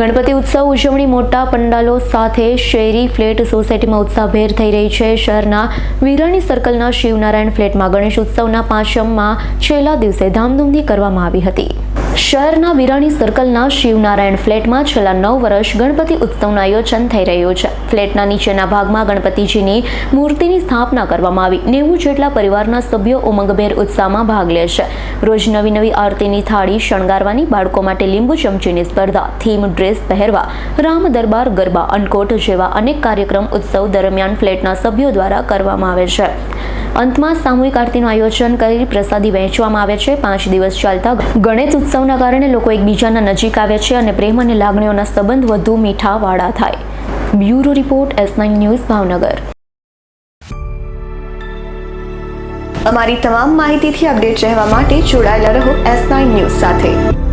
ગણપતિ ઉત્સવ ઉજવણી મોટા પંડાલો સાથે શેરી ફ્લેટ સોસાયટીમાં ઉત્સાહભેર થઈ રહી છે. શહેરના વિરાણી સર્કલના શિવનારાયણ ફ્લેટમાં ગણેશ ઉત્સવના પાંચમમાં છેલ્લા દિવસે ધામધૂમથી કરવામાં આવી હતી. શહેરના વિરાણી સર્કલના શિવનારાયણ ફ્લેટમાં છેલ્લા નવ વર્ષ ગણપતિ ઉત્સવનું આયોજન થઈ રહ્યું છે. ફ્લેટના નીચેના ભાગમાં ગણપતિજીની મૂર્તિની સ્થાપના કરવામાં આવી. નેવું જેટલા પરિવારના સભ્યો ઉમંગભેર ઉત્સાહમાં ભાગ લે છે. રોજ નવી નવી આરતીની થાળી શણગારવાની, બાળકો માટે લીંબુ ચમચીની સ્પર્ધા, થીમ ડ્રેસ પહેરવા, રામ દરબાર, ગરબા અનકોટ જેવા અનેક કાર્યક્રમ ઉત્સવ દરમિયાન ફ્લેટના સભ્યો દ્વારા કરવામાં આવે છે. અંતમાં સામૂહિક આરતીનું આયોજન કરી પ્રસાદી વહેંચવામાં આવે છે. પાંચ દિવસ ચાલતા ગણેશ ઉત્સવના કારણે લોકો એકબીજાના નજીક આવે છે અને પ્રેમ અને લાગણીઓના સંબંધ વધુ મીઠાવાળા થાય. Bureau report S nine news, Bhavnagar. અમારી તમામ માહિતીથી અપડેટ રહેવા માટે જોડાયેલા રહો એસ નાઇન ન્યૂઝ સાથે.